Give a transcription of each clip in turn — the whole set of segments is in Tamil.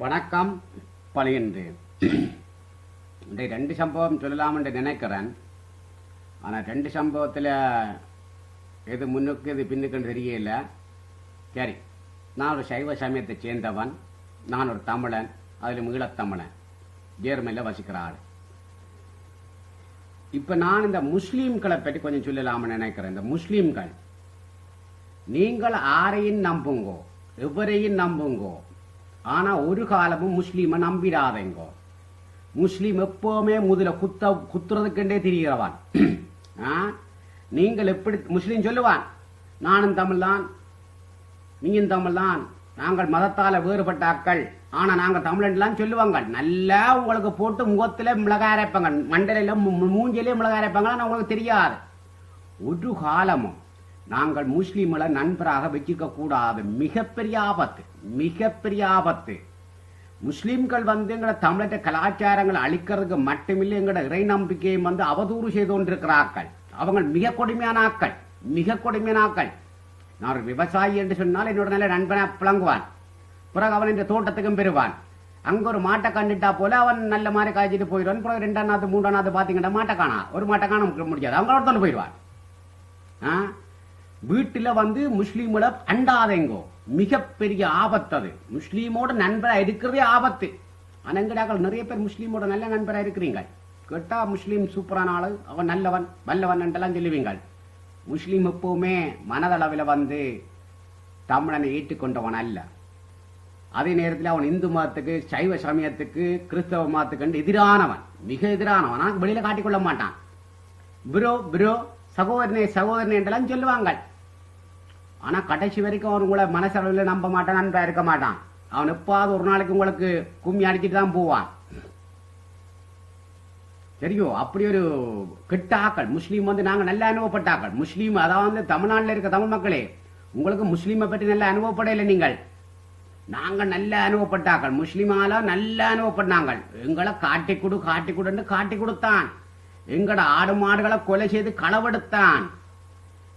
வணக்கம் பழிகின்றேன் இந்த ரெண்டு சம்பவம் சொல்லலாம் என்று நினைக்கிறேன். ஆனால் ரெண்டு சம்பவத்தில் எது முன்னுக்கு எது பின்னுக்குன்னு தெரியல. சரி நான் ஒரு சைவ சமயத்தை சேர்ந்தவன். நான் ஒரு தமிழன். அதில் மீளத்தமிழன். ஜேர்மனியில் வசிக்கிற ஆள். இப்போ நான் இந்த முஸ்லீம்களை பற்றி கொஞ்சம் சொல்லலாம்னு நினைக்கிறேன். இந்த முஸ்லீம்கள் நீங்கள் ஆரையும் நம்புங்கோ எவரையும் நம்புங்கோ ஆனால் ஒரு காலமும் முஸ்லீமை நம்பிடாதேங்கோ. முஸ்லீம் எப்போவுமே முதல குத்த குத்துறதுக்குண்டே திரிகிறவான். ஆ? நீங்கள் எப்படி முஸ்லீம் சொல்லுவான் நானும் தமிழ்தான் நீயும் தமிழ்தான் நாங்கள் மதத்தால் வேறுபட்ட ஆக்கள் ஆனால் நாங்கள் தமிழன்லாம் சொல்லுவாங்க நல்லா உங்களுக்கு போட்டு முகத்தில் மிளகா அரைப்பாங்க மண்டலையில மூஞ்சிலே மிளகா அரைப்பாங்க உங்களுக்கு தெரியாது. ஒரு காலமும் நாங்கள் முஸ்லீம்களை நண்பராக வச்சுக்க கூடாது மிகப்பெரிய ஆபத்து மிகப்பெரிய ஆபத்து. முஸ்லீம்கள் வந்து எங்களை தமிழக கலாச்சாரங்களை அழிக்கிறதுக்கு மட்டுமில்லை எங்களோட இறை நம்பிக்கையும் வந்து அவதூறு செய்து கொண்டிருக்கிறார்கள். அவங்க மிக கொடுமையான ஆக்கள் மிக கொடுமையான ஆக்கள் நான் ஒரு விவசாயி என்று சொன்னால் என்னோட நல்ல நண்பனை புழங்குவான் பிறகு அவன் இந்த தோட்டத்துக்கும் பெறுவான். அங்க ஒரு மாட்டை கண்டுட்டா போல அவன் நல்ல மாதிரி காய்ச்சிட்டு போயிடுவான். பிறகு ரெண்டாம் நாத்து மூன்றாம் நாத்து பார்த்தீங்கன்னா மாட்டை காணா. ஒரு மாட்டை காண முடியாது. அவங்களோட போயிடுவான். ஆ? வீட்டுல வந்து முஸ்லீம்களை அண்டாதேங்கோ. மிகப்பெரிய ஆபத்து அது. முஸ்லீமோட நண்பரா இருக்கிறதே ஆபத்து. அனங்கடாக்கள் நிறைய பேர் முஸ்லீமோட நல்ல நண்பரா இருக்கிறீங்க. கேட்டா முஸ்லீம் சூப்பரான ஆளு. அவன் நல்லவன் வல்லவன் என்றெல்லாம் சொல்லுவீங்க. முஸ்லீம் எப்பவுமே மனதளவில் வந்து தமிழனை ஏற்றுக்கொண்டவன் அல்ல. அதே நேரத்தில் அவன் இந்து மதத்துக்கு சைவ சமயத்துக்கு கிறிஸ்தவ மதத்துக்கு எதிரானவன். மிக எதிரானவன். வெளியில காட்டிக்கொள்ள மாட்டான். ப்ரோ ப்ரோ சகோதரனே சகோதரனே என்றெல்லாம் சொல்லுவாங்க ஆனா கடைசி வரைக்கும் அவன் உங்களை மனசளவில் நம்ப மாட்டான் நண்பா இருக்க மாட்டான். அவன் எப்பாவது ஒரு நாளைக்கு உங்களுக்கு கும்மி அடிச்சுட்டு தான் போவான். சரியோ அப்படி ஒரு கெட்ட ஆக்கள். முஸ்லீம் வந்து நாங்க நல்ல அனுபவப்பட்டாக்கள் முஸ்லீம் அதாவது தமிழ்நாட்டில் இருக்க தமிழ் மக்களே உங்களுக்கு முஸ்லீமை பற்றி நல்ல அனுபவப்படையில நீங்கள்? நாங்க நல்ல அனுபவப்பட்டாக்கள் முஸ்லீமால நல்ல அனுபவப்பட்டாங்க. எங்களை காட்டி கொடு காட்டி கொடுன்னு காட்டி கொடுத்தான். எங்கட ஆடு மாடுகளை கொலை செய்து களவெடுத்தான்.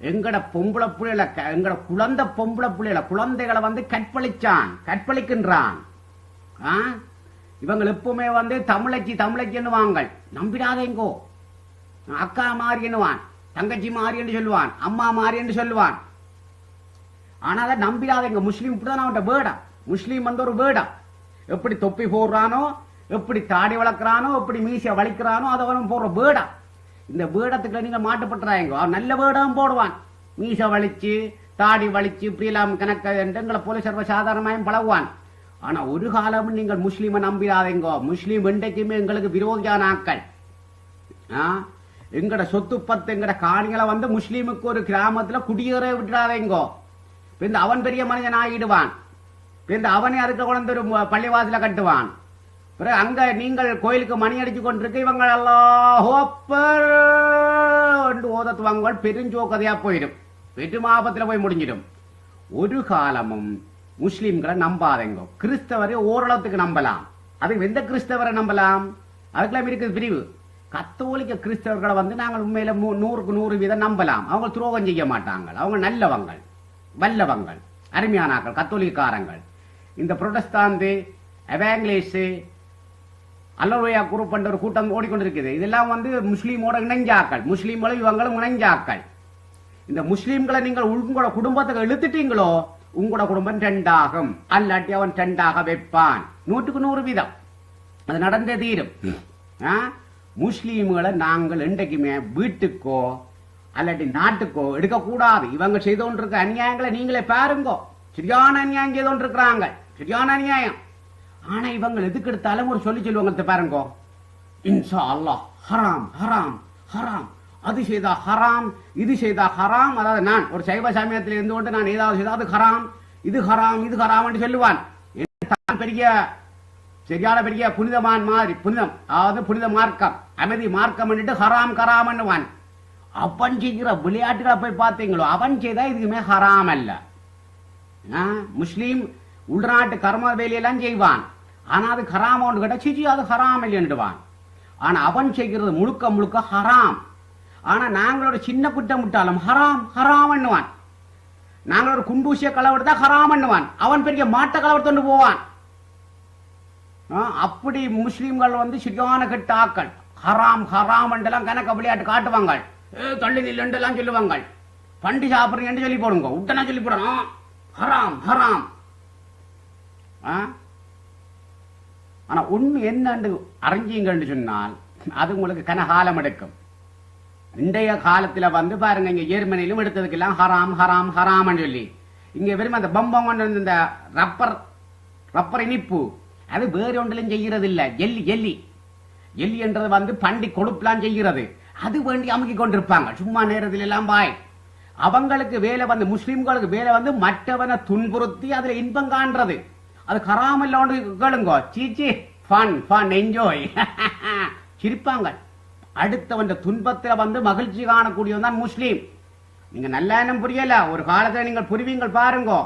எங்கட பொம்பளை புள்ளையில க- எங்கட குழந்தை பொம்பளை புள்ளையில குழந்தைகளை வந்து கற்பழிச்சான் கற்பழிக்கின்றான். ஆ? இவங்க எப்பவுமே வந்து தமிழச்சி தமிழச்சின்னு வாங்கள் நம்பிடாதேங்கோ அக்கா மாறி என்னுவான் தங்கச்சி மாறி என்று சொல்லுவான் அம்மா மாறி என்று சொல்லுவான். ஆனா அதை நம்பிடாதீங்க முஸ்லீம் இப்படிதான் அவன்கிட்ட வேடம் முஸ்லீம் வந்து ஒரு வேடம் எப்படி தொப்பி போடுறானோ எப்படி தாடி வளர்க்குறானோ எப்படி மீசை வலிக்கிறானோ அதை அவன் போடுற வேடம் இந்த வேடத்துக்குள்ள நீங்க மாட்டுப்பட்டுறாங்க அவன் நல்ல வேடம் போடுவான். மீசை வலிச்சு தாடி வலிச்சு இப்படிலாம் கணக்க கணக்க எங்களை போல சர்வ சாதாரணமாயும் பழகுவான். ஆனா ஒரு காலமும் நீங்கள் முஸ்லீமை நம்பிடாதீங்கோ. முஸ்லீம் என்றைக்குமே எங்களுக்கு விரோதியான ஆக்கள் ஆ? எங்கட சொத்து பத்து எங்கட காணிகளை வந்து முஸ்லீமுக்கு ஒரு கிராமத்துல குடியேற விட்டுறாதேங்கோ இந்த அவன் பெரிய மனிதன் ஆகிடுவான் இந்த அவனே அதுக்கு குழந்தை ஒரு பள்ளிவாசல கட்டுவான். பிறகு அங்க நீங்கள் கோயிலுக்கு மணி அடிச்சு கொண்டிருக்க இவங்க என்று ஓதத்துவாங்க பெருஞ்சோக்கதையா போயிடும். பெரும் ஆபத்துல போய் முடிஞ்சிடும். ஒரு காலமும் முஸ்லீம்களை நம்பாதங்க கிறிஸ்தவரை ஓரளவுக்கு நம்பலாம். அது எந்த கிறிஸ்தவரை நம்பலாம்? அதுக்கெல்லாம் இருக்குது பிரிவு. கத்தோலிக்க கிறிஸ்தவர்களை வந்து நாங்கள் உண்மையில நூறுக்கு நூறு வீதம் நம்பலாம். அவங்க துரோகம் செய்ய மாட்டாங்க அவங்க நல்லவங்கள் வல்லவங்கள் அருமையானாக்கள் கத்தோலிக்காரங்கள் இந்த புரொட்டஸ்தாந்து எவாங்கிலேஸு அல்லவையா குரூப் என்ற ஒரு கூட்டம் ஓடிக்கொண்டிருக்குது இதெல்லாம் வந்து முஸ்லீமோட இணைஞ்சாக்கள். முஸ்லீம்களும் இவங்களும் இணைஞ்சாக்கள். இந்த முஸ்லீம்களை நீங்கள் உங்களோட குடும்பத்துக்கு இழுத்துட்டீங்களோ உங்களோட குடும்பம் ரெண்டாகும். அல்லாட்டி அவன் ரெண்டாக வைப்பான். நூற்றுக்கு நூறு வீதம். அது நடந்தே தீரும். ஆ? முஸ்லீம்களை நாங்கள் என்றைக்குமே வீட்டுக்கோ அல்லாட்டி நாட்டுக்கோ எடுக்கக்கூடாது. இவங்க செய்து கொண்டிருக்க அநியாயங்களை நீங்களே பாருங்கோ. சரியான அநியாயம் செய்து கொண்டிருக்கிறாங்க சரியான அநியாயம். ஆனா இவங்க எதுக்கு எடுத்தாலும் ஒரு சொல்லி சொல்லுவாங்க பாருங்க. இன்சா அல்லாஹ் ஹராம் ஹராம் ஹராம். அது செய்தா ஹராம் இது செய்தா ஹராம். அதாவது நான் ஒரு சைவ சமயத்தில் இருந்து கொண்டு நான் ஏதாவது செய்தா அது ஹராம். இது ஹராம் இது ஹராம் என்று சொல்லுவான். தான் பெரிய சரியான பெரிய புனிதமான் மாதிரி புனிதம் அதாவது புனித மார்க்கம் அமைதி மார்க்கம் ஹராம் கராம் பண்ணுவான் அவன் செய்கிற விளையாட்டுகளை போய் பார்த்தீங்களோ அவன் செய்தா இதுக்குமே ஹராம் அல்ல. ஆ, முஸ்லீம் உள்நாட்டு கர்ம வேலையெல்லாம் செய்வான். ஆனா அது ஹராமோன்னு ஒன்று சிச்சி அது ஹராம் இல்லைன்னுடுவான் ஆனா அவன் செய்கிறது முழுக்க முழுக்க ஹராம். ஆனா நாங்களோட சின்ன குட்டம் விட்டாலும் ஹராம் ஹராம் பண்ணுவான் நாங்கள் ஒரு குண்டூசிய களவெடுத்தா ஹராம் பண்ணுவான் அவன் பெரிய மாட்ட களவெடுத்து போவான். ஆ, அப்படி முஸ்லீம்கள் வந்து சரியான கெட்ட ஆக்கள். ஹராம் ஹராம் என்றெல்லாம் கணக்க விளையாட்டு காட்டுவாங்க ஏ தள்ளி நில்லுண்டெல்லாம் சொல்லுவாங்க பண்டி சாப்பிடுறீங்கன்னு சொல்லி போடுங்க. உட்டனா சொல்லி போடணும். ஹராம் ஹராம். ஆ? ஆனா உண்மை என்னன்னு அறிஞ்சீங்கன்னு சொன்னால் அது உங்களுக்கு கனகாலம் எடுக்கும் இன்றைய காலத்துல வந்து பாருங்க இங்க ஜெர்மனிலும் எடுத்ததுக்கெல்லாம் ஹராம் ஹராம் ஹராம்னு சொல்லி. இங்க வெறும் அந்த பம்பம் கொண்டு வந்து இந்த ரப்பர் ரப்பர் இனிப்பு அது வேறு ஒன்றிலும் செய்கிறது இல்ல எல்லி எல்லி எல்லி என்றது வந்து பண்டி கொழுப்பெல்லாம் செய்கிறது அது வேண்டி அமுக்கி கொண்டிருப்பாங்க. சும்மா நேரத்துல எல்லாம் பாய் அவங்களுக்கு வேலை வந்து முஸ்லிம்களுக்கு வேலை வந்து மற்றவனை துன்புறுத்தி அதுல இன்பம் காண்றது. அது கராமல்லோண்டு கேளுங்கோ. சீச்சி ஃபன் ஃபன் என்ஜாய் சிரிப்பாங்க. அடுத்தவன் துன்பத்தில் வந்து மகிழ்ச்சி காணக்கூடியவன் தான் முஸ்லீம். நீங்க நல்ல புரியல. ஒரு காலத்துல நீங்கள் புரிவீங்கள் பாருங்கோ.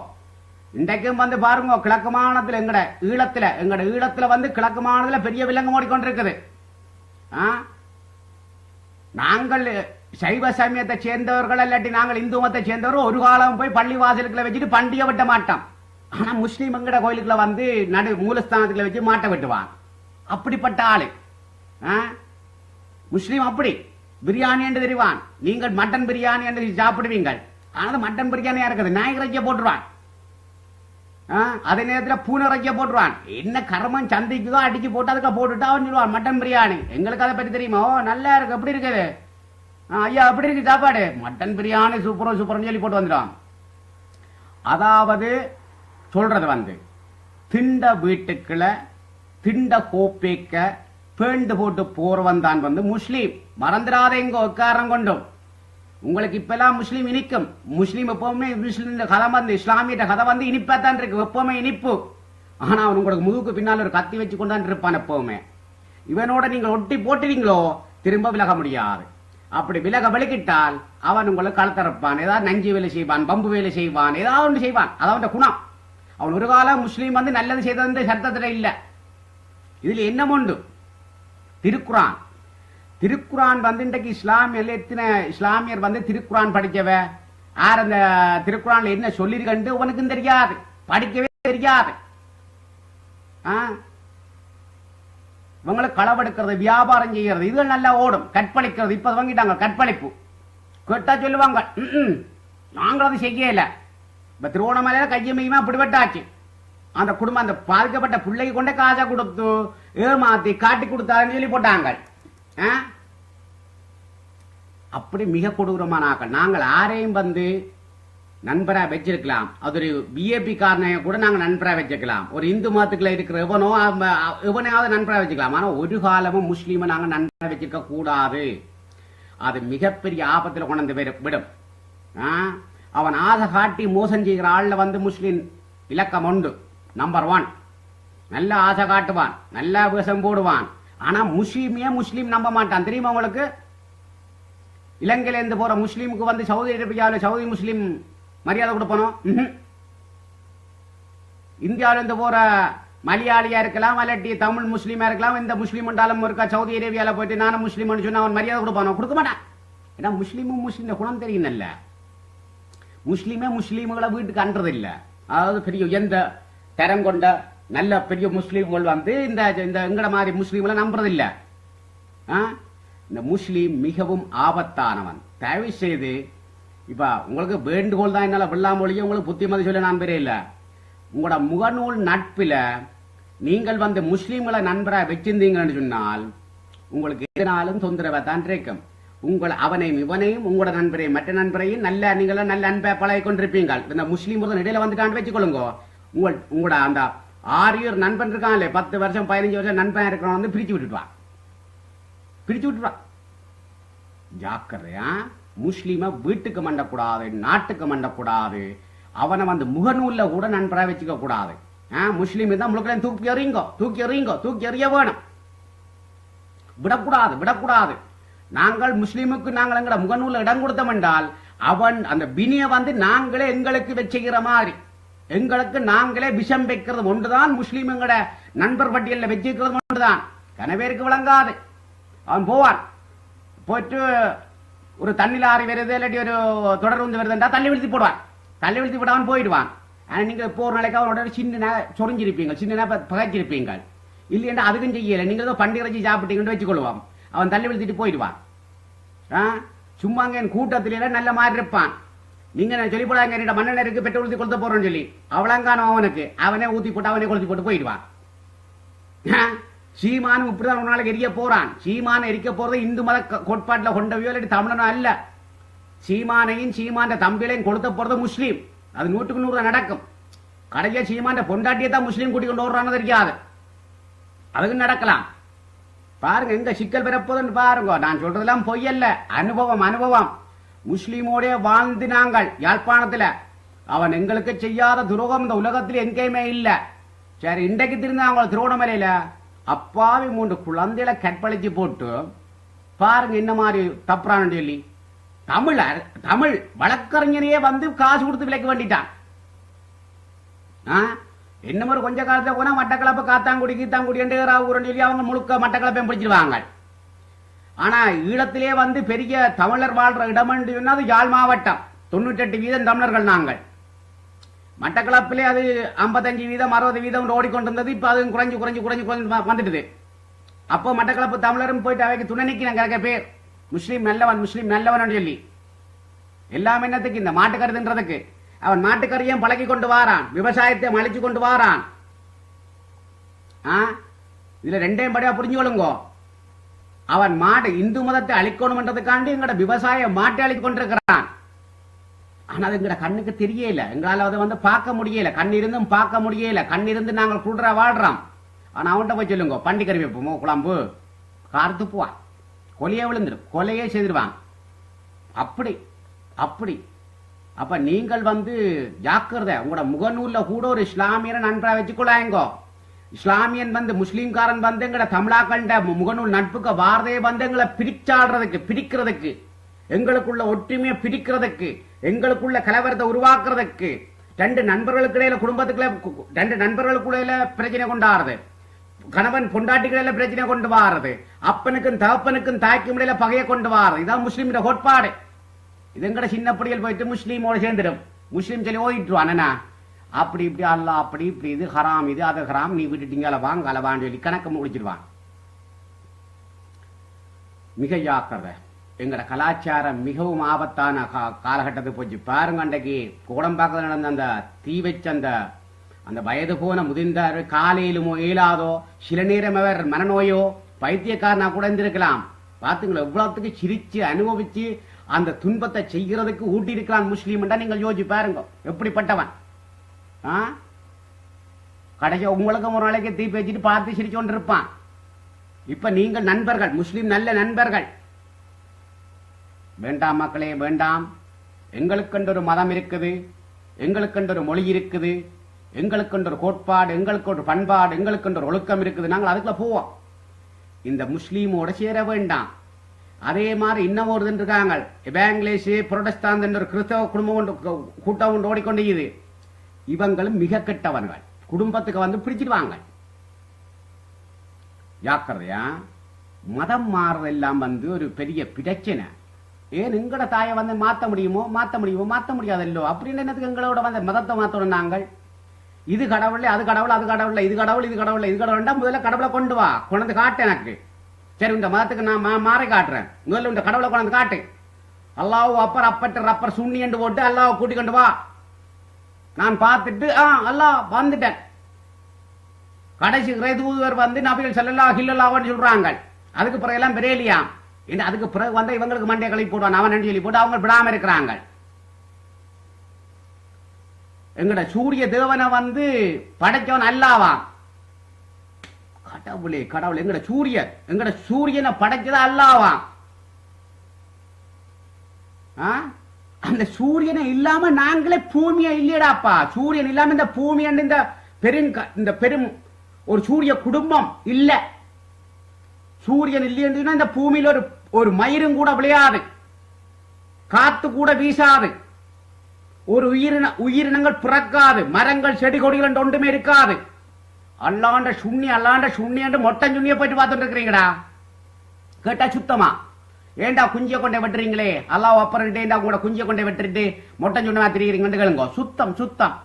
இன்றைக்கும் வந்து பாருங்க கிழக்கு மாநிலத்தில் எங்கட ஈழத்துல எங்கட ஈழத்துல வந்து கிழக்கு மாநிலத்தில் பெரிய விலங்கு ஓடிக்கொண்டிருக்குது. ஆ? நாங்கள் சைவ சமயத்தை சேர்ந்தவர்கள் இல்லாட்டி நாங்கள் இந்து மதத்தை சேர்ந்தவர்கள் ஒரு காலம் போய் பள்ளி வாசலுக்குள்ள வச்சுட்டு பண்டிகை விட்ட மாட்டோம். ஆனா முஸ்லீம் எங்கட கோயிலுக்குள்ள வந்து நடு மூலஸ்தானத்துக்குள்ள வச்சு மாட்டை வெட்டுவான் அப்படிப்பட்ட ஆளு. ஆ? முஸ்லீம் அப்படி. பிரியாணி என்று தெரிவான். நீங்கள் மட்டன் பிரியாணி என்று சாப்பிடுவீங்கள். ஆனால் மட்டன் பிரியாணியா இருக்குது? நாய் இறைச்சிய போட்டுருவான். ஆ, அதே நேரத்தில் பூனை இறைச்சிய போட்டுருவான். என்ன கர்மம் சந்தைக்குதோ அடிச்சு போட்டு அதுக்கு போட்டுட்டு அவன் சொல்லுவான் மட்டன் பிரியாணி. எங்களுக்கு அதை பத்தி தெரியுமா? ஓ நல்லா இருக்கு. எப்படி இருக்குது? ஆ, ஐயா எப்படி இருக்கு சாப்பாடு? மட்டன் பிரியாணி சூப்பரோ சூப்பர்னு சொல்லி போட்டு வந்துடுவான் அதாவது சொல்றது வந்து திண்ட வீட்டுக்குள்ள திண்ட கோப்பைக்க பேண்டு போட்டு போறவன் தான் வந்து முஸ்லீம். மறந்துடாதேங்க உட்காரம் கொண்டும். உங்களுக்கு இப்பெல்லாம் முஸ்லீம் இனிக்கும். முஸ்லீம் எப்பவுமே முஸ்லீம் கதை வந்து இஸ்லாமிய கதை வந்து இனிப்பா தான் இருக்கு எப்பவுமே இனிப்பு. ஆனா அவன் உங்களுக்கு முதுகுக்கு பின்னால் ஒரு கத்தி வச்சு கொண்டாந்து இருப்பான் எப்பவுமே. இவனோட நீங்கள் ஒட்டி போட்டுவீங்களோ திரும்ப விலக முடியாது. அப்படி விலக விலகிட்டால் அவன் உங்களுக்கு கழுத்தறப்பான் ஏதாவது நஞ்சு வேலை செய்வான் பம்பு வேலை செய்வான் ஏதாவது ஒன்று செய்வான். அதான் குணம். அவன் ஒரு காலம் முஸ்லீம் வந்து நல்லது செய்தது சட்டத்துல இல்லை இதுல என்ன உண்டு திருக்குரான் திருக்குரான் வந்து இன்றைக்கு இஸ்லாமியர்ல எத்தனை இஸ்லாமியர் வந்து திருக்குரான் படிக்கவ யார் அந்த திருக்குறான்ல என்ன சொல்லியிருக்கண்டு உனக்கும் தெரியாது படிக்கவே தெரியாது இவங்களை களவெடுக்கிறது வியாபாரம் செய்யறது இது நல்லா ஓடும் கற்பழிக்கிறது இப்ப வாங்கிட்டாங்க கற்பழிப்பு கேட்டா சொல்லுவாங்க "ம்ம், நாங்கள் அது செய்யல இப்ப திருவோணமலையில கையமையுமா பிடிபட்டாச்சு. அந்த குடும்பம் அந்த பாதிக்கப்பட்ட பிள்ளைக்கு கொண்டே காசை கொடுத்து ஏமாத்தி காட்டி கொடுத்தாருன்னு சொல்லி போட்டாங்க. அப்படி மிக கொடூரமான ஆக்கள் நாங்கள் யாரையும் வந்து நண்பரா வச்சிருக்கலாம். அது ஒரு பிஏபி காரனைய கூட நாங்க நண்பரா வச்சுக்கலாம் ஒரு இந்து மதத்துக்குள்ள இருக்கிற எவனோ எவனையாவது நண்பரா வச்சுக்கலாம் ஆனா ஒரு காலமும் முஸ்லீமை நாங்க நண்பரா வச்சிருக்க கூடாது. அது மிகப்பெரிய ஆபத்துல கொண்டு வந்து விடும் விடும். ஆ? அவன் ஆசை காட்டி மோசம் செய்கிற ஆள்ல வந்து முஸ்லிம் இலக்கம் உண்டு. நம்பர் ஒன் நல்ல ஆசை காட்டுவான். நல்ல விஷம் போடுவான். ஆனா முஸ்லீமே முஸ்லீம் நம்ப மாட்டான். தெரியுமா உங்களுக்கு? இலங்கையில இருந்து போற முஸ்லீமுக்கு வந்து சவுதி அரேபியாவில் சவுதி முஸ்லீம் மரியாதை கொடுப்பனும் ம்ஹும். இந்தியாவில இருந்து போற மலையாளியா இருக்கலாம் அல்லாட்டி தமிழ் முஸ்லீமா இருக்கலாம் இந்த முஸ்லீம் என்றாலும் இருக்கா? சவுதி அரேபியால போயிட்டு நானும் முஸ்லீம்னு சொன்னா அவன் மரியாதை கொடுப்பானோ? கொடுக்க மாட்டான். ஏன்னா முஸ்லீமும் முஸ்லீம் குணம் தெரியும்ல. முஸ்லீமே முஸ்லீம்களை வீட்டுக்கு அன்றதில்லை. அதாவது பெரிய எந்த தரம் கொண்ட நல்ல பெரிய முஸ்லீம்கள் வந்து இந்த இந்த எங்கட மாதிரி முஸ்லீம்களை நம்புறதில்லை. ஆ? இந்த முஸ்லீம் மிகவும் ஆபத்தானவன். தயவு செய்து இப்ப உங்களுக்கு வேண்டுகோள் தான் என்னால வெள்ளாமொழிய உங்களுக்கு புத்திமதி சொல்ல நான் பெரிய இல்லை உங்களோட முகநூல் நட்பில் நீங்கள் வந்து முஸ்லீம்களை நண்பராக வச்சிருந்தீங்கன்னு சொன்னால் உங்களுக்கு எதனாலும் தொந்தரவை தான் இருக்கும் உங்களை அவனையும் இவனையும் உங்களோட நண்பரையும் மற்ற நண்பரையும் நல்ல நீங்களும் நல்ல அன்பை பழகி கொண்டிருப்பீங்க இந்த முஸ்லீம் இடையில வந்துட்டான்னு வச்சுக்கொள்ளுங்க. உங்கள் உங்களோட அந்த ஆரியர் நண்பன் இருக்கான்ல பத்து வருஷம் பதினஞ்சு வருஷம் நண்பன் இருக்கிறவன் வந்து பிரிச்சு விட்டுட்டுவான் பிரிச்சு விட்டுருவான் ஜாக்கிரதையா? முஸ்லீம வீட்டுக்கு மண்டக்கூடாது நாட்டுக்கு மண்டக்கூடாது. அவனை வந்து முகநூல்ல கூட நண்பரா வச்சுக்க கூடாது. முஸ்லீம் தான் முழுக்க தூக்கி எறியுங்கோ தூக்கி எறியுங்கோ தூக்கி எறிய வேணும். விடக்கூடாது விடக்கூடாது. நாங்கள் முஸ்லீமுக்கு நாங்கள் எங்கட முகநூல்ல இடம் கொடுத்தோம் என்றால் அவன் அந்த பினிய வந்து நாங்களே எங்களுக்கு வச்சுக்கிற மாதிரி. எங்களுக்கு நாங்களே விஷம் வைக்கிறது ஒன்றுதான் முஸ்லீம் எங்கட நண்பர் பட்டியலில் வச்சிருக்கிறது ஒன்றுதான். கனவேருக்கு விளங்காது. அவன் போவான். போயிட்டு ஒரு தண்ணில ஆறி வருது இல்லாட்டி ஒரு தொடர் வந்து வருதுன்றா தள்ளி விழுத்தி போடுவான். தள்ளி விழுத்தி போடாமல் போயிடுவான். ஆனால் நீங்கள் இப்போ ஒரு நாளைக்கு அவனோட சின்ன சொரிஞ்சிருப்பீங்க சின்ன பகைச்சிருப்பீங்க இல்லையா அதுக்கும் செய்யலை. நீங்கள் ஏதோ பண்டிகரைச்சி சாப்பிட்டீங்கன்னு வச்சுக்கொள்வான் அவன் தள்ளி விழுத்திட்டு போயிடுவான். சும்மாங்க சும்மா அங்க என் கூட்டத்தில நல்ல மாதிரி இருப்பான். நீங்க நான் சொல்லி போடாங்க என்னோட மன்னனருக்கு பெட்ரோல் ஊத்தி கொளுத்த போறோம்னு சொல்லி. அவளங்கானோ அவனுக்கு? அவனே ஊத்தி போட்டு அவனே கொளுத்தி போட்டு போயிடுவான். சீமானும் இப்படிதான் ஒரு நாளைக்கு எரிய போறான். சீமான எரிக்க போறது இந்து மத க- கோட்பாட்டுல கொண்டவையோ இல்லாட்டி தமிழனோ அல்ல. சீமானையும் சீமான தம்பிகளையும் கொளுத்த போறது முஸ்லீம். அது நூற்றுக்கு நூறு நடக்கும். கடைசியா சீமான பொண்டாட்டியை தான் முஸ்லீம் கூட்டி கொண்டு வர்றான்னு தெரியாது. அதுக்கு நடக்கலாம். பாருங்க எங்க சிக்கல் பெறப்போதுன்னு பாருங்க. நான் சொல்றதெல்லாம் பொய்யல்ல. அனுபவம் அனுபவம். முஸ்லீமோட வாழ்ந்து நாங்கள் யாழ்ப்பாணத்துல. அவன் எங்களுக்கு செய்யாத துரோகம் இந்த உலகத்தில் எங்கேயுமே இல்ல. சரி இன்றைக்கு திருந்தாங்க திருவண்ணாமலையில அப்பாவி மூன்று குழந்தைகளை கற்பழிச்சு போட்டு பாருங்க என்ன மாதிரி தப்புறான்னு சொல்லி. தமிழர் தமிழ் வழக்கறிஞரையே வந்து காசு கொடுத்து விலைக்கு வேண்டிட்டான். இன்னும் ஒரு கொஞ்ச காலத்துல போனா மட்டக்களப்பு காத்தாங்குடி கீத்தாங்குடி என்று ஊரன் சொல்லி அவங்க முழுக்க மட்டக்களப்பையும் பிடிச்சிருவாங்க. ஆனா ஈழத்திலே வந்து பெரிய தமிழர் வாழ்ற இடம் என்று சொன்னா அது யாழ் மாவட்டம். தொண்ணூற்றெட்டு வீதம் தமிழர்கள் நாங்கள். மட்டக்களப்பிலே அது 55 வீதம் அறுபது வீதம் ஓடிக்கொண்டிருந்தது. இப்ப அது குறைஞ்சு குறைஞ்சு குறைஞ்சு குறைஞ்சு வ- வந்துட்டுது அப்போ மட்டக்களப்பு தமிழரும் போயிட்டு அவைக்கு துணை நான் நிறைய பேர் முஸ்லீம் நல்லவன் முஸ்லீம் நல்லவன் சொல்லி. எல்லாம் என்னத்துக்கு? இந்த மாட்டுக்கருதுன்றதுக்கு. அவன் மாட்டுக்கறியும் பழக்கி கொண்டு வாரான் விவசாயத்தை அழிச்சு கொண்டு வாரான். இதுல ரெண்டையும் படியா புரிஞ்சுக்கொள்ளுங்கோ. அவன் மாடு இந்து மதத்தை அழிக்கணும்ன்றதுக்காண்டி எங்கட விவசாய மாட்டை அழிச்சு கொண்டிருக்கிறான். ஆனா அது எங்கட கண்ணுக்கு தெரியல. எங்களால அதை வந்து பார்க்க முடியல. கண் இருந்தும் பார்க்க முடியல. கண் இருந்து நாங்கள் குளிர வாழ்றோம். ஆனா அவன்கிட்ட போய் சொல்லுங்க. பண்டிகறி வைப்போமோ? குழம்பு. கார்த்துப்புவான் கொலையே விழுந்துடும் கொலையே செய்திருவான். அப்படி அப்படி. அப்ப நீங்கள் வந்து ஜாக்கிரதை உங்களோட முகநூல்ல கூட ஒரு இஸ்லாமியரை நன்றா வச்சுக்கொள்ளாங்கோ இஸ்லாமியன் வந்து முஸ்லீம்காரன் வந்து எங்கட தமிழாக்கண்ட முகநூல் நட்புக்கு வார்த்தையை வந்து எங்களை பிரிச்சாடுறதுக்கு பிரிக்கிறதுக்கு எங்களுக்குள்ள ஒற்றுமையை பிரிக்கிறதுக்கு எங்களுக்குள்ள கலவரத்தை உருவாக்குறதுக்கு ரெண்டு நண்பர்களுக்கு இடையில குடும்பத்துக்குள்ள ரெண்டு நண்பர்களுக்குள்ள பிரச்சனை கொண்டாடுறது. கணவன் பொண்டாட்டிகளில பிரச்சனை கொண்டு வாரது. அப்பனுக்கும் தகப்பனுக்கும் தாய்க்கும் இடையில பகையை கொண்டு வாரது. இதான் முஸ்லீம் கோட்பாடு. இதுங்கட சின்னப்படியில் போயிட்டு முஸ்லீமோட சேர்ந்துடும் முஸ்லீம் சொல்லி ஓடிட்டுருவான் என்ன அப்படி இப்படி அல்லா அப்படி இப்படி இது ஹராம் இது அது ஹராம் நீ விட்டுட்டீங்க அலவாங்க அலவான்னு சொல்லி கணக்கு முடிச்சிருவான் மிக ஜாக்கிரதை எங்களோட கலாச்சாரம் மிகவும் ஆபத்தான கா- காலகட்டத்துக்கு போச்சு பாருங்க அன்றைக்கு கோடம்பாக்கத்தில் நடந்த அந்த தீ வச்ச அந்த அந்த வயது போன முதிர்ந்தார் காலையிலுமோ இயலாதோ சில நேரம் அவர் மனநோயோ பைத்தியக்காரனா கூட இருந்திருக்கலாம் பார்த்துங்களேன் இவ்வளவுத்துக்கு சிரிச்சு அனுபவிச்சு அந்த துன்பத்தை செய்கிறதுக்கு ஊட்டி இருக்கிறான் முஸ்லீம் நீங்கள் யோசிச்சு பாருங்க. எப்படிப்பட்டவன்? ஆ? கடைசி உங்களுக்கு ஒரு நாளைக்கு தீ பேச்சிட்டு பார்த்து சிரிச்சு கொண்டு இருப்பான் இப்ப நீங்கள் நண்பர்கள் முஸ்லீம் நல்ல நண்பர்கள். வேண்டாம் மக்களே வேண்டாம். எங்களுக்கென்று ஒரு மதம் இருக்குது எங்களுக்கென்று ஒரு மொழி இருக்குது எங்களுக்கென்று ஒரு கோட்பாடு எங்களுக்கு ஒரு பண்பாடு எங்களுக்கென்று ஒரு ஒழுக்கம் இருக்குது. நாங்கள் அதுக்குள்ள போவோம். இந்த முஸ்லீமோட சேர வேண்டாம். அதே மாதிரி இன்னும் ஒரு இது இருக்காங்க. எபாங்கிலேஷ் புரொடஸ்தான் ஒரு கிறிஸ்தவ குடும்பம் ஒன்று கூட்டம் ஒன்று ஓடிக்கொண்டு இவங்களும் மிக கெட்டவர்கள். குடும்பத்துக்கு வந்து பிடிச்சிடுவாங்க. ஜாக்கிரதையா? மதம் மாறுறதெல்லாம் வந்து ஒரு பெரிய பிரச்சனை. ஏன் எங்களோட தாயை வந்து மாற்ற முடியுமோ மாற்ற முடியுமோ மாற்ற முடியாதல்லோ? அப்படின்னு என்னத்துக்கு எங்களோட வந்து மதத்தை மாற்றணும் நாங்கள்? இது கடவுள் அது கடவுள் அது கடவுள் இது கடவுள் இது கடவுள் இது கடவுள்டா முதல்ல கடவுளை கொண்டு வா. கொண்டு காட்டு எனக்கு. சரி இந்த மதத்துக்கு நான் மா- மாறி காட்டுறேன். முதல்ல இந்த கடவுளை கொண்டு காட்டு. அல்லாஹ் அப்பர் அப்பட்ட ரப்பர் சுண்ணி என்று போட்டு அல்லாஹ் கூட்டி கொண்டு வா. நான் பார்த்துட்டு ஆ அல்லாஹ் வந்துட்டேன். கடைசி தூதுவர் வந்து நபிகள் செல்லல்லா ஹில்லல்லாவான்னு சொல்றாங்க. அதுக்கு பிறகு எல்லாம் பெரியலியா என்ன அதுக்கு பிறகு வந்து இவங்களுக்கு மண்டைய கழி போடுவான் அவன் சொல்லி போட்டு அவங்க விடாம இருக்கிறாங்க. எங்கட சூரிய தேவனை வந்து படைச்சவன் அல்லாவான் கடவுளே கடவுள் எங்கட சூரியன் எங்கட சூரியனை படைச்சதா அல்லாவா? அந்த சூரியனை இல்லாம நாங்களே பூமியை இல்லையடாப்பா. சூரியன் இல்லாம இந்த பூமி இந்த பெரும் இந்த பெரும் ஒரு சூரிய குடும்பம் இல்ல. சூரியன் இல்லையா இந்த பூமியில ஒரு ஒரு மயிரும் கூட விளையாது. காத்து கூட வீசாது. ஒரு உயிரின உயிரினங்கள் பிறக்காது. மரங்கள் செடி கொடிகள் ஒன்றுமே இருக்காது. அல்லாண்ட சுண்ணி அல்லாண்ட சுண்ணி என்று மொட்டை சுண்ணியை போயிட்டு பார்த்துட்டு இருக்கிறீங்கடா கேட்டா சுத்தமா? ஏண்டா குஞ்சிய கொண்டே வெட்டுறீங்களே? அல்லாஹ் அப்புறம் ஏண்டா கூட குஞ்சிய கொண்டே வெட்டுட்டு மொட்டை சுண்ணமா திரிகிறீங்கன்னு கேளுங்க. சுத்தம் சுத்தம்.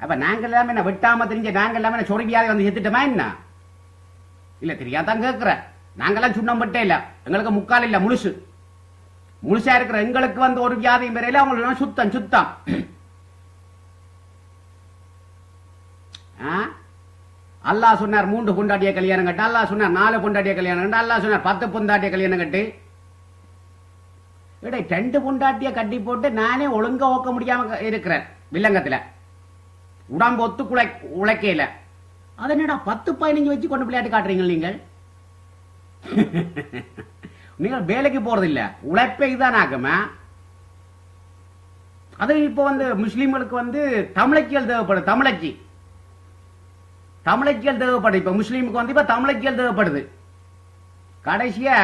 அப்ப நாங்க எல்லாமே என்ன வெட்டாம தெரிஞ்ச நாங்க எல்லாமே என்ன சொருகியாவே வந்து செத்துட்டோமா என்ன? இல்ல தெரியாதான் கேட்கிறேன் நாங்கெல்லாம் சுண்ணம் பட்டே இல்ல. எங்களுக்கு முக்கால் இல்ல முழுசு. முழுசா இருக்கிற எங்களுக்கு வந்து ஒரு வியாதியும் பெறையில அவங்களுக்கு சுத்தம் சுத்தம்? ஆ? அல்லாஹ் சொன்னார் மூன்று பொண்டாட்டிய கல்யாணம் கட்டு. அல்லாஹ் சொன்னார் நாலு பொண்டாட்டிய கல்யாணம் கட்டு. அல்லாஹ் சொன்னார் பத்து பொண்டாட்டிய கல்யாணம் கட்டு. இடை ரெண்டு பொண்டாட்டிய கட்டி போட்டு நானே ஒழுங்கா ஓக்க முடியாம இருக்கிறேன் வில்லங்கத்துல. உடம்பு ஒத்து குலை உழைக்கையில. அது என்னடா பத்து பதினஞ்சு வச்சு கொண்டு விளையாட்டு காட்டுறீங்க நீங்கள்? நீங்கள் வேலைக்கு போறது இல்ல உழைப்பே இதுதான் ஆகுமா? அது இப்போ வந்து முஸ்லீம்களுக்கு வந்து தமிழக்கியல் தேவைப்படும் தமிழச்சி. தமிழக்கியல் தேவைப்படுது. இப்ப முஸ்லீமுக்கு வந்து இப்ப தமிழக்கியல் தேவைப்படுது. கடைசியா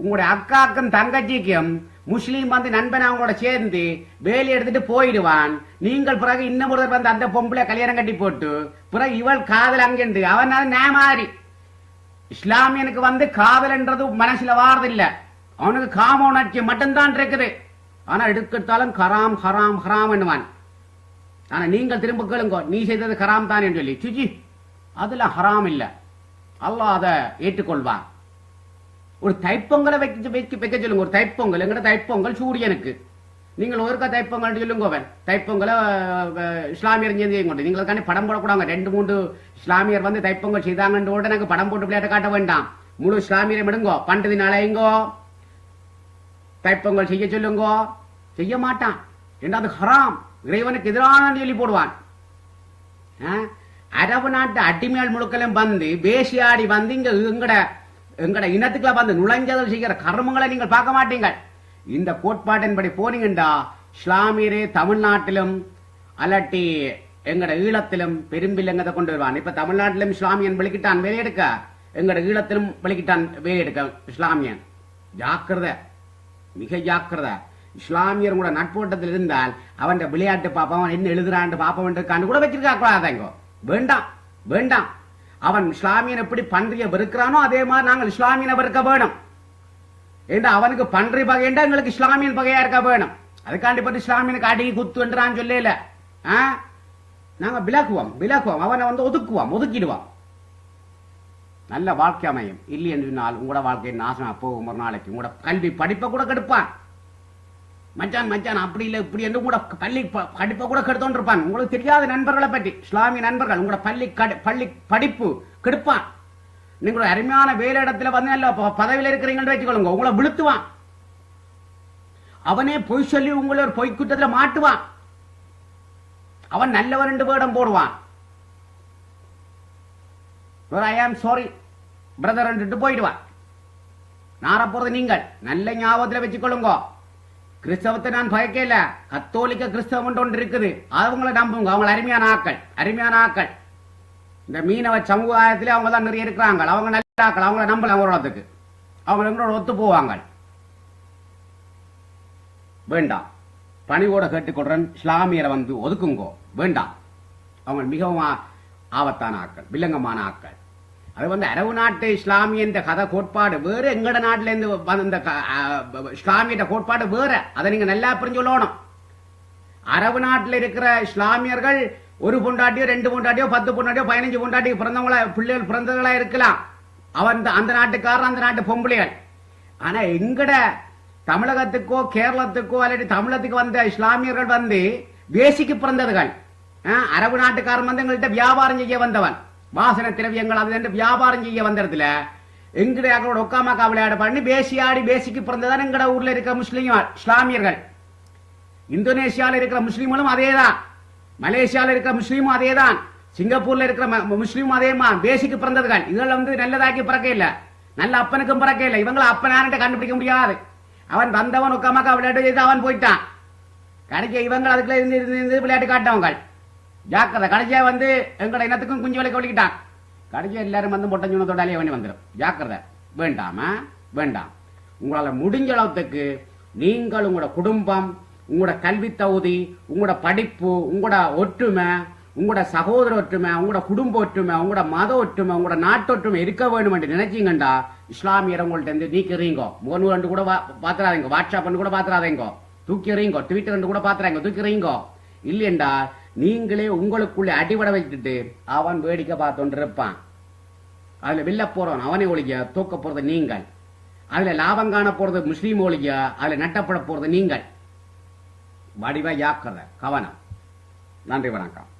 உங்களுடைய அக்காக்கும் தங்கச்சிக்கும் முஸ்லீம் வந்து நண்பன் அவங்களோட சேர்ந்து வேலி எடுத்துட்டு போயிடுவான். நீங்கள் பிறகு இன்னும் ஒருத்தர் வந்து அந்த பொம்பளை கல்யாணம் கட்டி போட்டு பிறகு இவள் காதல் அங்கென்று அவன் அது நேமாறி. இஸ்லாமியனுக்கு வந்து காதல்ன்றது மனசுல வாரதில்லை. அவனுக்கு காம உணர்ச்சி மட்டும்தான் இருக்குது. ஆனா எடுக்கத்தாலும் ஹராம் ஹராம் ஹராம் என்னவான் ஆனா நீங்கள் திரும்ப கேளுங்க. நீ செய்தது ஹராம் தான் என்று சொல்லி. சுஜி. அதுல ஹராம் இல்ல. அல்லாஹ் அதை ஏற்றுக்கொள்வான் ஒரு தைப்பொங்கலை வைக்க வைக்க வைக்க சொல்லுங்க. ஒரு தைப்பொங்கல். எங்கட தைப்பொங்கல்? சூரியனுக்கு. நீங்கள் ஒருக்கா தைப்பொங்கல் சொல்லுங்க அவன். தைப்பொங்கலை இஸ்லாமியர் செய்ய கொண்டு நீங்கள் படம் போடக்கூடாங்க ரெண்டு மூன்று இஸ்லாமியர் வந்து தைப்பொங்கல் செய்தாங்கன்ற உடனே படம் போட்டு விளையாட்ட காட்ட வேண்டாம். முழு இஸ்லாமியரை விடுங்கோ பண்டது நாளைங்கோ தைப்பொங்கல் செய்ய சொல்லுங்கோ. செய்ய மாட்டான். ரெண்டாவது அது ஹராம்? இறைவனுக்கு எதிரான சொல்லி போடுவான். அரபு நாட்டு அடிமையால் முழுக்கலும் வந்து பேசியாடி வந்து இங்க எங்கட எங்கட இனத்துக்குள்ள வந்து நுழைஞ்சதல் செய்கிற கர்மங்களை நீங்கள் பார்க்க மாட்டீங்க இந்த கோட்பாட்டின்படி போனீங்கண்டா இஸ்லாமியரே தமிழ்நாட்டிலும் அல்லாட்டி எங்கட ஈழத்திலும் பெரும்பில்லங்கத்தை கொண்டு வருவான். இப்ப தமிழ்நாட்டிலும் இஸ்லாமியன் வெளிக்கிட்டான் வேலையெடுக்க எங்கட ஈழத்திலும் வெளிக்கிட்டான் வேலையெடுக்க இஸ்லாமியன். ஜாக்கிரத மிக ஜாக்கிரதை. இஸ்லாமியர் கூட நட்போட்டத்தில் இருந்தால் அவன் விளையாட்டு பாப்பா என்ன என்ன எழுதுறான் பாப்பவன் கூட வச்சிருக்கா கூடாதாங்க வேண்டாம் வேண்டாம். அவன் இஸ்லாமியன் எப்படி பன்றிய வெறுக்கிறானோ அதே மாதிரி நாங்கள் இஸ்லாமியனை வெறுக்க வேணும். ஏண்டா அவனுக்கு பன்றி பகைண்டா எங்களுக்கு இஸ்லாமியன் பகையா இருக்க வேணும். அதுக்காண்டி பற்றி இஸ்லாமியனுக்கு குத்து குத்துன்றான் சொல்லல. ஆ? நாங்க விலக்குவோம் விலக்குவோம் அவனை வந்து ஒதுக்குவோம் ஒதுக்கிடுவோம். நல்ல வாழ்க்கை அமையும். இல்லை என்று சொன்னால் உங்களோட வாழ்க்கையை நாசமா போகும். ஒரு நாளைக்கு உங்களோட கல்வி படிப்பை கூட கெடுப்பான். மச்சான் மச்சான் அப்படி இல்லை இப்படி என்று கூட பள்ளி ப- படிப்பை கூட கெடுத்தோன்னு இருப்பான். உங்களுக்கு தெரியாத நண்பர்களை பற்றி இஸ்லாமிய நண்பர்கள் உங்களோட பள்ளி பள்ளி படிப்பு கெடுப்பான். நீங்களோட அருமையான வேலை இடத்துல வந்து நல்ல பதவியில் பதவியில இருக்கிறீங்கன்னு வச்சுக்கொள்ளுங்க உங்களை விழுத்துவான். அவனே பொய் சொல்லி உங்களை ஒரு பொய் குற்றத்துல மாட்டுவான். அவன் நல்லவன் ரெண்டு வேடம் போடுவான். ஐ ஆம் சாரி பிரதர் போயிடுவான். நார போறது நீங்கள். நல்ல ஞாபகத்துல வச்சுக்கொள்ளுங்க. கிறிஸ்தவத்தை நான் பயக்கல. கத்தோலிக்க கிறிஸ்தவம் ஒன்று இருக்குது. அவங்கள நம்புங்க. அவங்க அருமையான ஆக்கள் அருமையான ஆக்கள் இந்த மீனவ சமுதாயத்தில் அவங்க தான் நிறைய இருக்கிறாங்க. அவங்க நல்ல ஆக்கள் அவங்கள நம்பலாம் ஓரளவுக்கு அவங்க எங்களோட ஒத்து போவாங்க. வேண்டாம் பணிவோட கேட்டுக்கொள்றேன். இஸ்லாமியரை வந்து ஒதுக்குங்கோ. வேண்டாம் அவங்க மிகவும் ஆ- ஆபத்தான ஆக்கள் வில்லங்கமான ஆக்கள் அது வந்து அரபு நாட்டு இஸ்லாமிய இந்த கதை கோட்பாடு வேறு எங்கட நாட்டிலேருந்து வந்த க- இஸ்லாமிய கோட்பாடு வேற. அதை நீங்க நல்லா புரிஞ்சு சொல்லணும் அரபு நாட்டில் இருக்கிற இஸ்லாமியர்கள் ஒரு பொண்டாட்டியோ ரெண்டு பொண்டாட்டியோ பத்து பொண்டாட்டியோ பதினஞ்சு பொண்டாட்டியோ பிறந்தவங்களா பிள்ளைகள் பிறந்தவங்களா இருக்கலாம். அவன் அந்த- அந்த நாட்டுக்காரர் அந்த நாட்டு பொம்பளைகள். ஆனா எங்கட தமிழகத்துக்கோ கேரளத்துக்கோ அல்லது தமிழத்துக்கு வந்த இஸ்லாமியர்கள் வந்து வேசிக்கு பிறந்ததுகள். ஆ, அரபு நாட்டுக்காரன் வந்து எங்கள்கிட்ட வியாபாரம் செய்ய வந்தவன். வாசன திரவியங்கள் அது என்று வியாபாரம் செய்ய வந்த இடத்துல எங்கட அவங்களோட ஒக்காமாக்கா விளையாட பண்ணி பேசியாடி பேசிக்கு பிறந்ததான் எங்கட ஊர்ல இருக்க முஸ்லீம் இஸ்லாமியர்கள். இந்தோனேஷியால இருக்கிற முஸ்லீம்களும் அதேதான். மலேசியால இருக்கிற முஸ்லீமும் அதேதான். சிங்கப்பூர்ல இருக்கிற முஸ்லீமும் அதேமா பேசிக்கு பிறந்ததுகள். இதெல்லாம் வந்து நல்லதாக்கி பிறக்க இல்ல. நல்ல அப்பனுக்கும் பிறக்க இல்ல. இவங்களை அப்பனான்ட்டு கண்டுபிடிக்க முடியாது. அவன் வந்தவன் உக்கமாக்கா விளையாட்டு செய்து அவன் போயிட்டான். கடைசி இவங்க அதுக்குள்ள இருந்து இருந்து இருந்து விளையாட்டு காட்டவங்க ஜாக்கிரதை. கடைசியா வந்து எங்கட இனத்துக்கும் குஞ்சு விலைக்கு ஒழிக்கிட்டான். கடைசியா எல்லாரும் வந்து மொட்டை ஜூனத்தோட வேண்டி வந்துடும் ஜாக்கிரதை. வேண்டாம? வேண்டாம். உங்களால முடிஞ்ச அளவுக்கு நீங்கள் உங்களோட குடும்பம் உங்களோட கல்வி தகுதி உங்களோட படிப்பு உங்களோட ஒற்றுமை உங்களோட சகோதர ஒற்றுமை உங்களோட குடும்ப ஒற்றுமை உங்களோட மத ஒற்றுமை உங்களோட நாட்டு ஒற்றுமை இருக்க வேண்டும் என்று நினைச்சீங்கண்டா இஸ்லாமியர் உங்கள்ட்ட இருந்து நீக்கிறீங்க முகநூல் ரெண்டு கூட பாத்துறாதீங்க. வாட்ஸ்அப் கூட பாத்துறாதீங்க. தூக்கி ட்விட்டர் ரெண்டு கூட பாத்துறாங்க தூக்கிறீங்க இல்லையண்டா நீங்களே உங்களுக்குள்ளே அடிபட வைத்துட்டு அவன் வேடிக்கை பார்த்துட்டு இருப்பான் அதுல வெல்ல போறவன் அவனை ஒழிய தூக்க போறது நீங்கள். அதுல லாபம் காண போறது முஸ்லீம் ஒழிய அதுல நட்டப்பட போறது நீங்கள். வடிவ யாக்கிறத கவனம். நன்றி வணக்கம்.